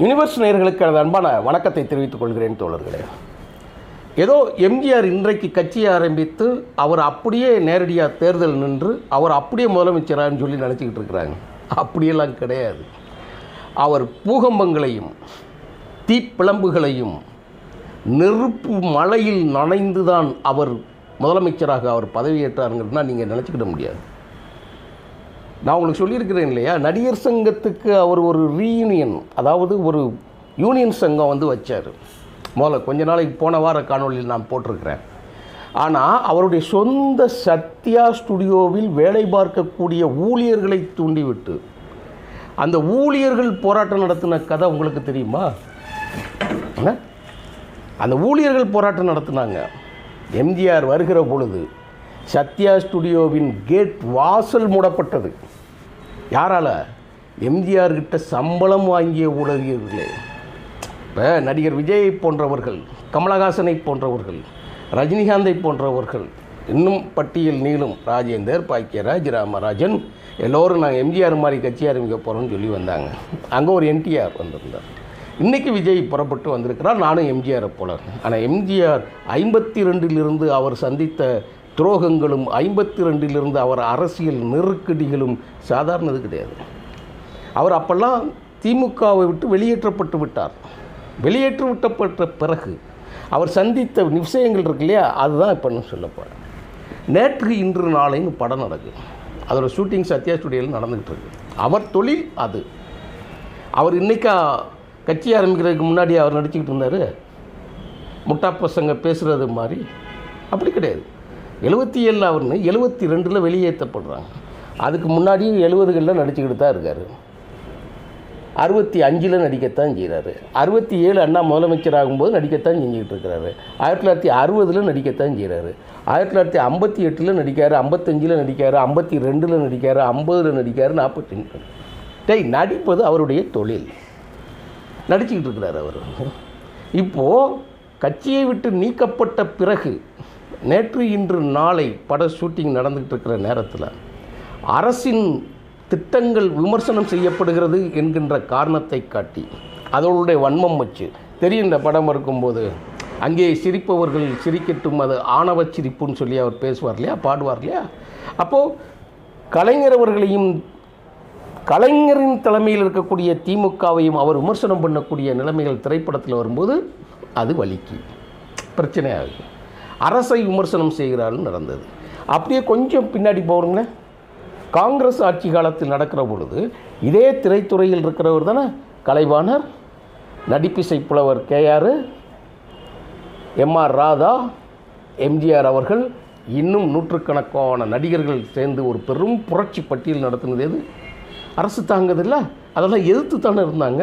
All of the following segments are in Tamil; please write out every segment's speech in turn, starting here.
யூனிவர்ஸ் நேர்களுக்கு எனது அன்பான வணக்கத்தை தெரிவித்துக் கொள்கிறேன் தோழர்களே. ஏதோ எம்ஜிஆர் இன்றைக்கு கட்சியை ஆரம்பித்து அவர் அப்படியே நேரடியாக தேர்தல் நின்று அவர் அப்படியே முதலமைச்சரான்னு சொல்லி நினச்சிக்கிட்டு இருக்கிறாங்க. அப்படியெல்லாம் கிடையாது. அவர் பூகம்பங்களையும் தீப்பிழம்புகளையும் நெருப்பு மழையில் நனைந்து தான் அவர் முதலமைச்சராக அவர் பதவியேற்றாருங்கிறதுனா நீங்கள் நினச்சிக்கிட முடியாது. நான் உங்களுக்கு சொல்லியிருக்கிறேன் இல்லையா? நடிகர் சங்கத்துக்கு அவர் ஒரு ரீயூனியன் அதாவது ஒரு யூனியன் சங்கம் வந்து வச்சார். முதல்ல கொஞ்ச நாளைக்கு போன வார காணொளியில் நான் போட்டிருக்கிறேன். ஆனால் அவருடைய சொந்த சத்யா ஸ்டுடியோவில் வேலை பார்க்கக்கூடிய ஊழியர்களை தூண்டிவிட்டு அந்த ஊழியர்கள் போராட்டம் நடத்தின கதை உங்களுக்கு தெரியுமா? என்ன? அந்த ஊழியர்கள் போராட்டம் நடத்தினாங்க. எம்ஜிஆர் வருகிற பொழுது சத்யா ஸ்டுடியோவின் கேட் வாசல் மூடப்பட்டது. யாரால? எம்ஜிஆர் கிட்ட சம்பளம் வாங்கிய ஊழியர்களே இப்போ நடிகர் விஜயை போன்றவர்கள் கமலஹாசனை போன்றவர்கள் ரஜினிகாந்தை போன்றவர்கள் இன்னும் பட்டியல் நீளும் ராஜேந்தர் பாக்கியராஜ் ராமராஜன் எல்லோரும் நாங்கள் எம்ஜிஆர் மாதிரி கட்சி ஆரம்பிக்க போகிறோம்னு சொல்லி வந்தாங்க. அங்கே ஒரு என்டிஆர் வந்திருந்தார். இன்றைக்கி விஜய் புறப்பட்டு வந்திருக்கிறார். நானும் எம்ஜிஆரை போல. ஆனால் எம்ஜிஆர் ஐம்பத்தி ரெண்டிலிருந்து அவர் சந்தித்த துரோகங்களும் ஐம்பத்தி ரெண்டிலிருந்து அவர் அரசியல் நெருக்கடிகளும் சாதாரணது கிடையாது. அவர் அப்பெல்லாம் திமுகவை விட்டு வெளியேற்றப்பட்டு விட்டார். வெளியேற்று விட்டப்பட்ட பிறகு அவர் சந்தித்த விஷயங்கள் இருக்கு இல்லையா? அதுதான் இப்போ நான் நேற்று இன்று நாளைன்னு படம் நடக்குது. அதோட ஷூட்டிங் சத்யா ஸ்டுடியோவில் நடந்துகிட்டு இருக்கு. அவர் தொழில் அது. அவர் இன்றைக்கா கட்சி ஆரம்பிக்கிறதுக்கு முன்னாடி அவர் நடிச்சுக்கிட்டு இருந்தார். முட்டா பசங்க பேசுகிறது மாதிரி. அப்படி கிடையாது. எழுபத்தி ஏழில் அவர்னு எழுபத்தி ரெண்டில் வெளியேற்றப்படுறாங்க. அதுக்கு முன்னாடியும் எழுபதுகளில் நடிச்சுக்கிட்டு தான் இருக்கார். அறுபத்தி அஞ்சில் நடிக்கத்தான் செய்கிறாரு அறுபத்தி ஏழு அண்ணா முதலமைச்சர் ஆகும்போது நடிக்கத்தான் செஞ்சுக்கிட்டு இருக்கிறாரு. ஆயிரத்தி தொள்ளாயிரத்தி அறுபதில் நடிக்கத்தான் செய்கிறாரு ஆயிரத்தி தொள்ளாயிரத்தி ஐம்பத்தி எட்டில் நடிக்கார் ஐம்பத்தஞ்சில் நடிக்கார் ஐம்பத்தி ரெண்டில் நடிக்கார் ஐம்பதில் நடிக்காரு நாற்பத்தஞ்சு டேய் நடிப்பது அவருடைய தொழில். நடிச்சுக்கிட்டு இருக்கிறார் அவர். இப்போது கட்சியை விட்டு நீக்கப்பட்ட பிறகு நேற்று இன்று நாளை பட ஷூட்டிங் நடந்துகிட்டு இருக்கிற நேரத்தில் அரசின் திட்டங்கள் விமர்சனம் செய்யப்படுகிறது என்கின்ற காரணத்தை காட்டி அதனுடைய வன்மம் வச்சு தெரியும் இந்த படம் இருக்கும்போது அங்கே சிரிப்பவர்கள் சிரிக்கட்டும் அது ஆணவ சிரிப்புன்னு சொல்லி அவர் பேசுவார் இல்லையா பாடுவார் இல்லையா? அப்போது கலைஞர் அவர்களையும் கலைஞரின் தலைமையில் இருக்கக்கூடிய திமுகவையும் அவர் விமர்சனம் பண்ணக்கூடிய நிலைமைகள் திரைப்படத்தில் வரும்போது அது வலிக்கு. பிரச்சனையாகுது. அரசை விமர்சனம் செய்கிறார்கள் நடந்தது. அப்படியே கொஞ்சம் பின்னாடி போகிறோங்களேன் காங்கிரஸ் ஆட்சி காலத்தில் நடக்கிற பொழுது இதே திரைத்துறையில் இருக்கிறவர் தானே? கலைவாணர் நடிப்பிசை புலவர் கேஆர் எம்ஆர் ராதா எம்ஜிஆர் அவர்கள் இன்னும் நூற்றுக்கணக்கான நடிகர்கள் சேர்ந்து ஒரு பெரும் புரட்சி பட்டியல் நடத்தினது எது? அரசு தாங்குதில்ல அதெல்லாம் எதிர்த்து தானே இருந்தாங்க.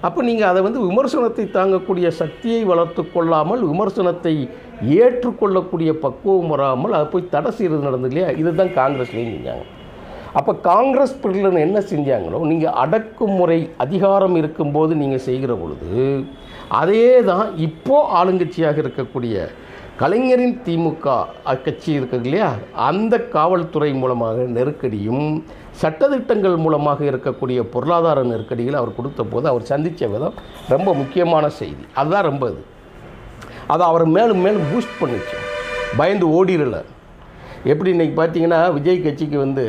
அப்போ நீங்கள் அதை வந்து விமர்சனத்தை தாங்கக்கூடிய சக்தியை வளர்த்து கொள்ளாமல் விமர்சனத்தை ஏற்றுக்கொள்ளக்கூடிய பக்குவம் வராமல் அதை போய் தடை செய்கிறது நடந்தது இல்லையா? இதுதான் காங்கிரஸ்லேயும் செஞ்சாங்க. அப்போ காங்கிரஸ் பிரிவில் என்ன செஞ்சாங்களோ நீங்கள் அடக்குமுறை அதிகாரம் இருக்கும்போது நீங்கள் செய்கிற பொழுது அதே தான் இப்போது ஆளுங்கட்சியாக இருக்கக்கூடிய கலைஞரின் திமுக கட்சி இருக்குது இல்லையா? அந்த காவல்துறை மூலமாக நெருக்கடியும் சட்டத்திட்டங்கள் மூலமாக இருக்கக்கூடிய பொருளாதார நெருக்கடிகளை அவர் கொடுத்த போது அவர் சந்தித்த விதம் ரொம்ப முக்கியமான செய்தி. அதுதான் ரொம்ப இது. அதை அவர் மேலும் மேலும் பூஸ்ட் பண்ணிச்சு. பயந்து ஓடிடல எப்படி இன்றைக்கி பார்த்தீங்கன்னா விஜய் கட்சிக்கு வந்து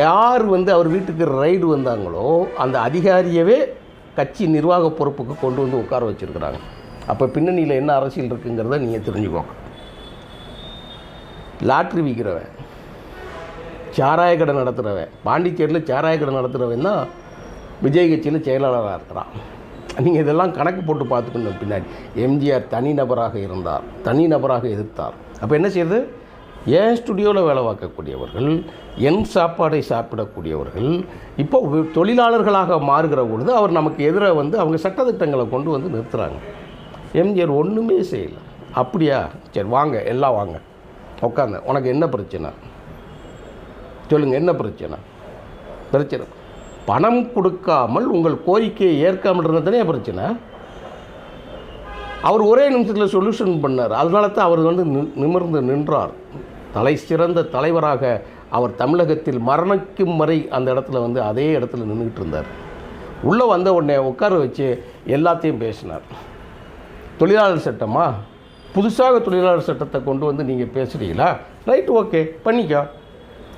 யார் வந்து அவர் வீட்டுக்கு ரைடு வந்தாங்களோ அந்த அதிகாரியவே கட்சி நிர்வாக பொறுப்புக்கு கொண்டு வந்து உட்கார வச்சுருக்கிறாங்க. அப்போ பின்னணியில் என்ன அரசியல் இருக்குங்கிறத நீங்கள் தெரிஞ்சுக்கோங்க. லாட்ரி விற்கிறவன் சாராய கடை நடத்துகிறவன் பாண்டிச்சேரியில் சாராய கடை நடத்துகிறவன் தான் விஜய் கட்சியில் செயலாளராக இருக்கிறான். நீங்கள் இதெல்லாம் கணக்கு போட்டு பார்த்துக்கணும். பின்னாடி எம்ஜிஆர் தனிநபராக இருந்தார் தனிநபராக எதிர்த்தார். அப்போ என்ன செய்யுது? என் ஸ்டுடியோவில் வேலை பார்க்கக்கூடியவர்கள் என் சாப்பாடை சாப்பிடக்கூடியவர்கள் இப்போ தொழிலாளர்களாக மாறுகிற பொழுது அவர் நமக்கு எதிராக வந்து அவங்க சட்டத்திட்டங்களை கொண்டு வந்து நிறுத்துகிறாங்க எம்ஜிஆர் ஒன்றுமே செய்யலை. அப்படியா? சரி வாங்க எல்லாம் வாங்க. உட்காந்து உனக்கு என்ன பிரச்சனை? சொல்லுங்கள் என்ன பிரச்சனை? பிரச்சனை. பணம் கொடுக்காமல் உங்கள் கோரிக்கையை ஏற்காமல் இருந்ததுனே பிரச்சனை? அவர் ஒரே நிமிஷத்தில் சொல்யூஷன் பண்ணார். அதனால தான் அவர் வந்து நி- நிமிர்ந்து நின்றார். தலை சிறந்த தலைவராக அவர் தமிழகத்தில் மரணிக்கும் வரை அந்த இடத்துல வந்து அதே இடத்துல நின்றுக்கிட்டு இருந்தார். உள்ளே வந்த உடனே உட்கார வச்சு எல்லாத்தையும் பேசினார். தொழிலாளர் சட்டமா? புதுசாக தொழிலாளர் சட்டத்தை கொண்டு வந்து நீங்கள் பேசுகிறீங்களா ரைட் ஓகே பண்ணிக்கோ.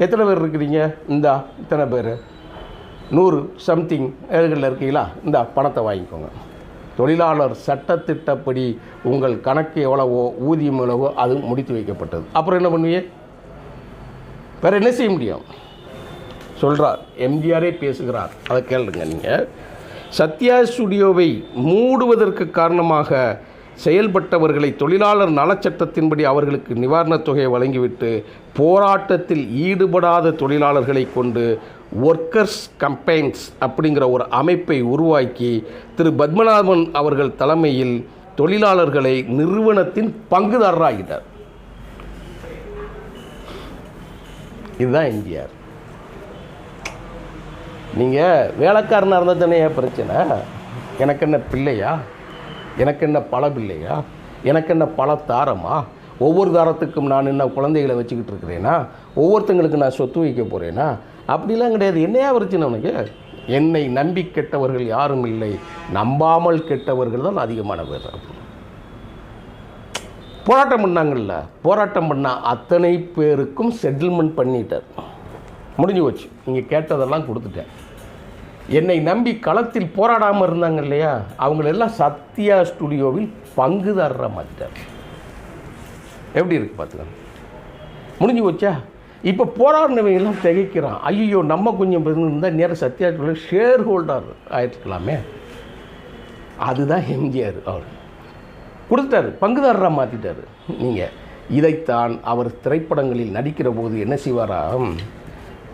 எத்தனை பேர் இருக்கிறீங்க? இந்தா இத்தனை பேர். நூறு சம்திங் ஏழுகளில் இருக்கீங்களா? இந்த பணத்தை வாங்கிக்கோங்க. தொழிலாளர் சட்டத்திட்டப்படி உங்கள் கணக்கு எவ்வளவோ ஊதியம் எவ்வளவோ அது முடித்து வைக்கப்பட்டது. அப்புறம் என்ன பண்ணுவீங்க? வேறு என்ன செய்ய முடியும்? சொல்கிறார் எம்ஜிஆரே பேசுகிறார். அதை கேளுங்க நீங்கள் சத்யா ஸ்டுடியோவை மூடுவதற்கு காரணமாக செயல்பட்டவர்களை தொழிலாளர் நலச்சட்டத்தின்படி அவர்களுக்கு நிவாரணத் தொகையை வழங்கிவிட்டு போராட்டத்தில் ஈடுபடாத தொழிலாளர்களை கொண்டு ஒர்க்கர்ஸ் கம்பெயின்ஸ் அப்படிங்கிற ஒரு அமைப்பை உருவாக்கி திரு பத்மநாபன் அவர்கள் தலைமையில் தொழிலாளர்களை நிறுவனத்தின் பங்குதாரராகிட்டார் இதுதான் எம்ஜிஆர். நீங்கள் வேலைக்காரனாக இருந்தால் தானே பிரச்சனை? எனக்கு என்ன பிள்ளையா? எனக்கு என்ன பல பிள்ளையா எனக்கு என்ன பல தாரமா ஒவ்வொரு தாரத்துக்கும் நான் என்ன குழந்தைகளை வச்சுக்கிட்டு இருக்கிறேனா? ஒவ்வொருத்தங்களுக்கு நான் சொத்து வைக்க போகிறேனா அப்படிலாம் கிடையாது. என்னையா பிரச்சனை உனக்கு என்னை நம்பி கெட்டவர்கள் யாரும் இல்லை. நம்பாமல் கெட்டவர்கள் தான் அதிகமான பேர் போராட்டம் பண்ணாங்கல்ல? போராட்டம் பண்ண அத்தனை பேருக்கும் செட்டில்மெண்ட் பண்ணிட்டார். முடிஞ்சு போச்சு. நீங்கள் கேட்டதெல்லாம் கொடுத்துட்டேன். என்னை நம்பி களத்தில் போராடாமல் இருந்தாங்க இல்லையா? அவங்களெல்லாம் சத்யா ஸ்டுடியோவில் பங்குதாரராக மாற்றிட்டார் எப்படி இருக்கு பார்த்துக்கலாம் முடிஞ்சு போச்சா? இப்போ போராடினவங்கெல்லாம் திகைக்கிறான். ஐயோ நம்ம கொஞ்சம் இருந்தால் நேரம் சத்யா ஸ்டுடியோ ஷேர் ஹோல்டர் ஆயிருக்கலாமே. அதுதான் எம்ஜிஆர் அவர். கொடுத்துட்டாரு பங்குதாரராக மாற்றிட்டார் நீங்கள் இதைத்தான் அவர் திரைப்படங்களில் நடிக்கிற போது என்ன செய்வாராம்?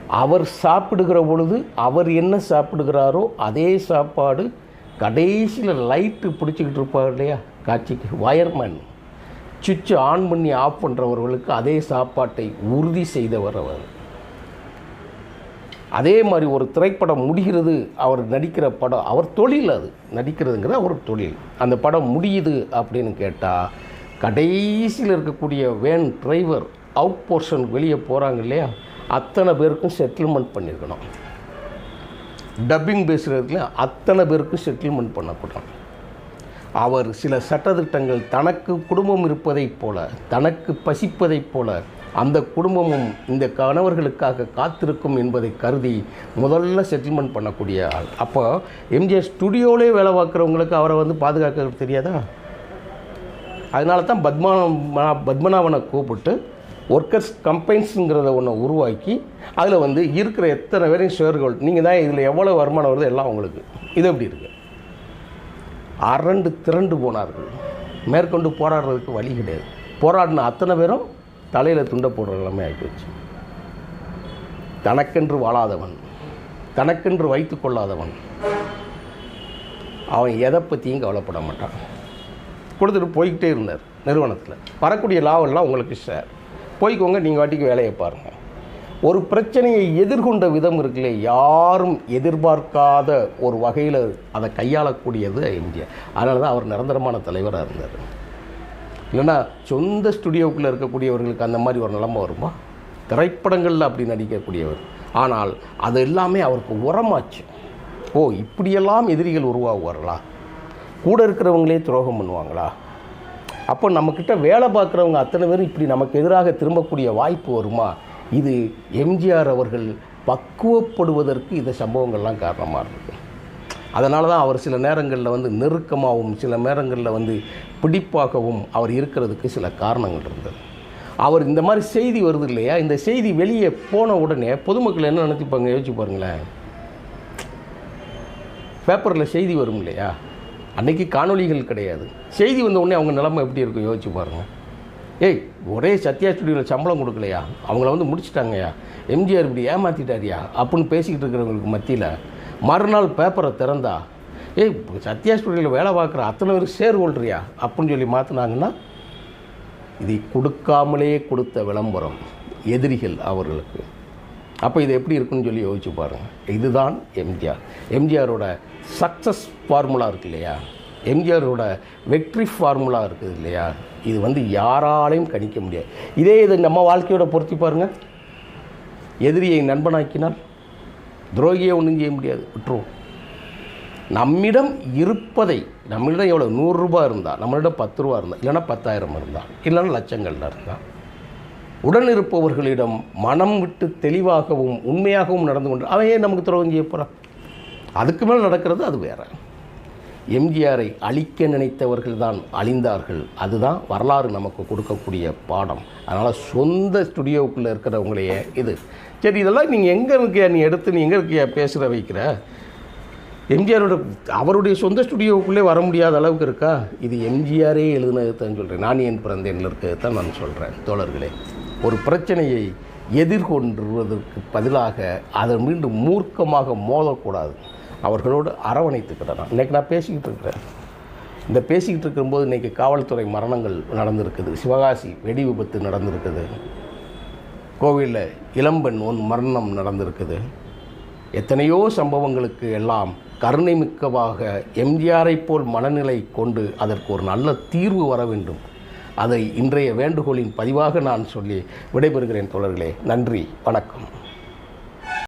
அவர் சாப்பிடுகிற பொழுது அவர் என்ன சாப்பிடுகிறாரோ அதே சாப்பாடு கடைசியில் லைட்டு பிடிச்சிக்கிட்டு இருப்பார் இல்லையா? காட்சிக்கு வயர்மேன் சுவிட்சு ஆன் பண்ணி ஆஃப் பண்ணுறவர்களுக்கு அதே சாப்பாட்டை உறுதி செய்தவர் அவர். அதே மாதிரி ஒரு திரைப்படம் முடிகிறது அவர் நடிக்கிற படம் அவர் தொழில் அது. நடிக்கிறதுங்கிறது அவர் தொழில். அந்த படம் முடியுது அப்படின்னு கேட்டால் கடைசியில் இருக்கக்கூடிய வேன் டிரைவர் அவுட் போர்ஷன் வெளியே போகிறாங்க இல்லையா? அத்தனை பேருக்கும் செட்டில்மெண்ட் பண்ணியிருக்கணும் டப்பிங் பேசுகிறதுல அத்தனை பேருக்கும் செட்டில்மெண்ட் பண்ணக்கூடாது. அவர் சில சட்டத்திட்டங்கள் தனக்கு குடும்பம் இருப்பதைப் போல தனக்கு பசிப்பதைப் போல அந்த குடும்பமும் இந்த கணவர்களுக்காக காத்திருக்கும் என்பதை கருதி முதல்ல செட்டில்மெண்ட் பண்ணக்கூடிய ஆள். அப்போ எம்ஜிஆர் ஸ்டுடியோவிலே வேலை பார்க்குறவங்களுக்கு அவரை வந்து பாதுகாக்க தெரியாதா? அதனால தான் பத்மனா பத்மநாபனை கூப்பிட்டு ஒர்க்கர்ஸ் கம்பெயின்ஸுங்கிறத ஒன்று உருவாக்கி அதில் வந்து இருக்கிற எத்தனை பேரையும் ஷேர்கள் நீங்கள் தான் இதில் எவ்வளோ வருமானம் வருது எல்லாம் உங்களுக்கு. இது எப்படி இருக்குது அரண்டு திரண்டு போனார்கள். மேற்கொண்டு போராடுறதுக்கு வழி கிடையாது. போராடின அத்தனை பேரும் தலையில் துண்டை போடுற நிலைமை ஆகிப்போச்சு தனக்கென்று வாழாதவன் தனக்கென்று வைத்து கொள்ளாதவன் அவன் எதை பற்றியும் கவலைப்பட மாட்டான். கொடுத்துட்டு போய்கிட்டே இருந்தார் நிறுவனத்தில். வரக்கூடிய லாபம்லாம் உங்களுக்கு ஷேர் போய்க்கோங்க நீங்கள் வாட்டிக்கு வேலையை பாருங்கள் ஒரு பிரச்சனையை எதிர்கொண்ட விதம் இருக்குல்ல யாரும் எதிர்பார்க்காத ஒரு வகையில் அதை கையாளக்கூடியது எம்ஜிஆர் அதனால தான் அவர் நிரந்தரமான தலைவராக இருந்தார். இல்லைன்னா சொந்த ஸ்டுடியோக்குள்ளே இருக்கக்கூடியவர்களுக்கு அந்த மாதிரி ஒரு நிலைமை வருமா? திரைப்படங்களில் அப்படி நடிக்கக்கூடியவர். ஆனால் அது எல்லாமே அவருக்கு உரமாச்சு. ஓ இப்படியெல்லாம் எதிரிகள் உருவாகுவார்களா? கூட இருக்கிறவங்களே துரோகம் பண்ணுவாங்களா? அப்போ நம்மக்கிட்ட வேலை பார்க்குறவங்க அத்தனை பேரும் இப்படி நமக்கு எதிராக திரும்பக்கூடிய வாய்ப்பு வருமா? இது எம்ஜிஆர் அவர்கள் பக்குவப்படுவதற்கு இந்த சம்பவங்கள்லாம் காரணமாக இருக்குது அதனால தான் அவர் சில நேரங்களில் வந்து நெருக்கமாகவும் சில நேரங்களில் வந்து பிடிப்பாகவும் அவர் இருக்கிறதுக்கு சில காரணங்கள் இருந்தது. அவர் இந்த மாதிரி செய்தி வருது இல்லையா? இந்த செய்தி வெளியே போன உடனே பொதுமக்கள் என்ன நினச்சிப்பாங்க? யோசிச்சு பாருங்களேன். பேப்பரில் செய்தி வரும் இல்லையா? அன்றைக்கி காணொளிகள் கிடையாது. செய்தி வந்த உடனே அவங்க நிலமை எப்படி இருக்கும் யோசிச்சு பாருங்கள் ஏய் ஒரே சத்யா ஸ்டுடியோவில் சம்பளம் கொடுக்கலையா? அவங்கள வந்து முடிச்சுட்டாங்கயா? எம்ஜிஆர் இப்படி ஏமாற்றிட்டாரியா அப்படின்னு பேசிக்கிட்டு இருக்கிறவங்களுக்கு மத்தியில் மறுநாள் பேப்பரை திறந்தா ஏய் சத்யா ஸ்டுடியோவில் வேலை பார்க்குற அத்தனை பேர் ஷேர் ஹோல்டரியா அப்படின்னு சொல்லி மாற்றினாங்கன்னா இதை கொடுக்காமலே கொடுத்த விளம்பரம் எதிரிகள் அவர்களுக்கு. அப்போ இது எப்படி இருக்குன்னு சொல்லி யோசிச்சு பாருங்கள் இதுதான் எம்ஜிஆர். எம்ஜிஆரோட சக்ஸஸ் ஃபார்முலா இருக்கு இல்லையா? எம்ஜிஆரோட வெற்றி ஃபார்முலா இருக்குது இல்லையா? இது வந்து யாராலையும் கணிக்க முடியாது. இதே இது நம்ம வாழ்க்கையோட பொருத்தி பாருங்கள் எதிரியை நண்பனாக்கினால் துரோகியை ஒன்றும் செய்ய முடியாது. விட்டுருவோம். நம்மிடம் இருப்பதை நம்மளிடம் எவ்வளோ நூறுரூபா இருந்தால் நம்மளிடம் பத்து ரூபா இருந்தால் இல்லைன்னா பத்தாயிரம் இருந்தால் இல்லைன்னா லட்சங்களில் இருந்தால் உடன் இருப்பவர்களிடம் மனம் விட்டு தெளிவாகவும் உண்மையாகவும் நடந்து கொண்டு அவன் ஏன் நமக்கு துரோகம் செய்ய போகிறான் அதுக்கு மேல் நடக்கிறது அது வேற. எம்ஜிஆரை அழிக்க நினைத்தவர்கள் தான் அழிந்தார்கள். அதுதான் வரலாறு நமக்கு கொடுக்கக்கூடிய பாடம். அதனால் சொந்த ஸ்டுடியோவுக்குள்ளே இருக்கிறவங்களையே இது. சரி இதெல்லாம் நீங்கள் எங்கே இருக்கியா? நீ எடுத்து நீ எங்கே இருக்கியா? பேசுகிற வைக்கிற. எம்ஜிஆரோட அவருடைய சொந்த ஸ்டுடியோவுக்குள்ளே வர முடியாத அளவுக்கு இருக்கா? இது எம்ஜிஆரே எழுதுனதுதான் சொல்கிறேன் நான் என் பிறந்தேன்ல இருக்கிறதான் நான் சொல்கிறேன் தோழர்களே ஒரு பிரச்சனையை எதிர்கொண்டுவதற்கு பதிலாக அதை மீண்டும் மூர்க்கமாக மோதக்கூடாது. அவர்களோடு அரவணைத்துக்கிடணும் இன்றைக்கி நான் பேசிக்கிட்டு இருக்கிறேன். இந்த பேசிக்கிட்டு இருக்கும்போது இன்றைக்கி காவல்துறை மரணங்கள் நடந்திருக்குது. சிவகாசி வெடி விபத்து நடந்திருக்குது. கோவிலில் இளம்பெண் ஒன் மரணம் நடந்திருக்குது. எத்தனையோ சம்பவங்களுக்கு எல்லாம் கருணை மிக்கவாக எம்ஜிஆரை போல் மனநிலை கொண்டு அதற்கு ஒரு நல்ல தீர்வு வர வேண்டும். அதை இன்றைய வேண்டுகோளின் பதிவாக நான் சொல்லி விடைபெறுகிறேன் தோழர்களே. நன்றி. வணக்கம்.